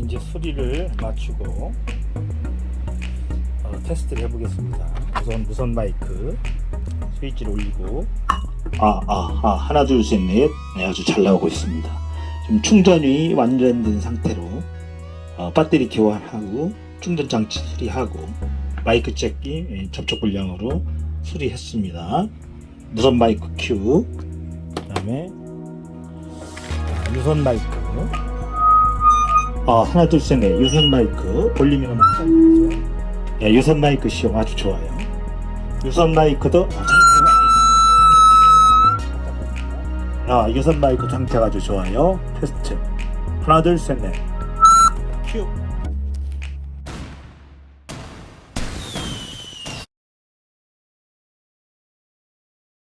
수리를 마치고 어, 테스트를 해보겠습니다. 우선 무선 마이크 스위치를 올리고 아, 아, 아, 하나, 둘, 셋, 넷. 네, 아주 잘 나오고 있습니다. 지금 충전이 완전된 상태로 어, 배터리 교환하고 충전 장치 수리하고 마이크 잭기 예, 접촉 불량으로 수리했습니다. 무선 마이크 큐, 그다음에 자, 유선 마이크. 아, 하나, 둘, 셋, 넷. 유선 마이크 볼륨이 너무 크죠? 예, 유선 마이크 시험 아주 좋아요. 유선 마이크도 아, 아, 유선 마이크 상태가 아주 좋아요. 테스트. 하나, 둘, 셋, 넷. 큐.